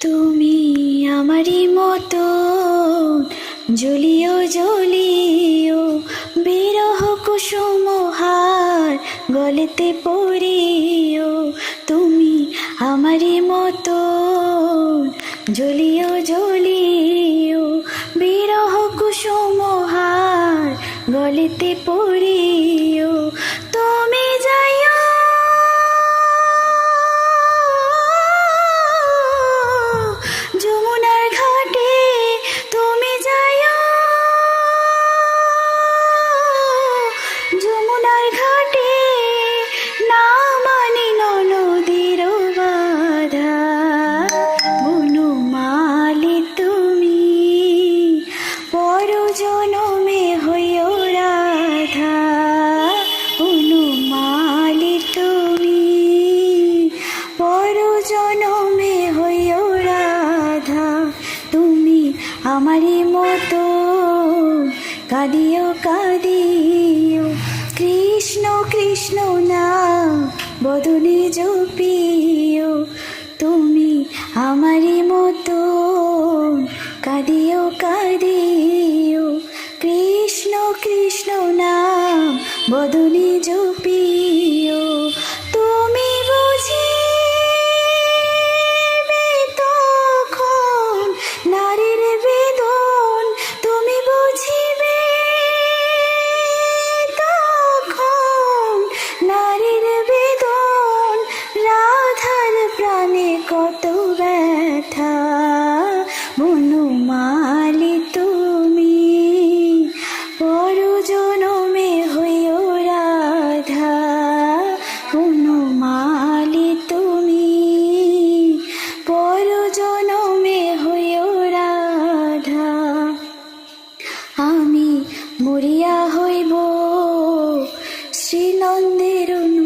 তুমি আমারই মতো, জ্বলিও জ্বলিও, বিরহ কুসুম হার গলেতে পড়িও। তুমি আমারই মতো, জ্বলিও জ্বলিও, বিরহ কুসুম হার গলেতে পড়িও। আমারই মতো কাঁদিও কাঁদিও। কৃষ্ণ কৃষ্ণ না, বদনে জপিও। তুমি আমারই মতো কাঁদিও কাঁদিও। কৃষ্ণ কৃষ্ণ নাম বদনে জপিও। কত ব্যথা বনমালি তুমি। পরজনমে হইও রাধা মালি তুমি। পরজনমে হইও রাধা, আমি মরিয়া হইব। শ্রীনন্দের অনু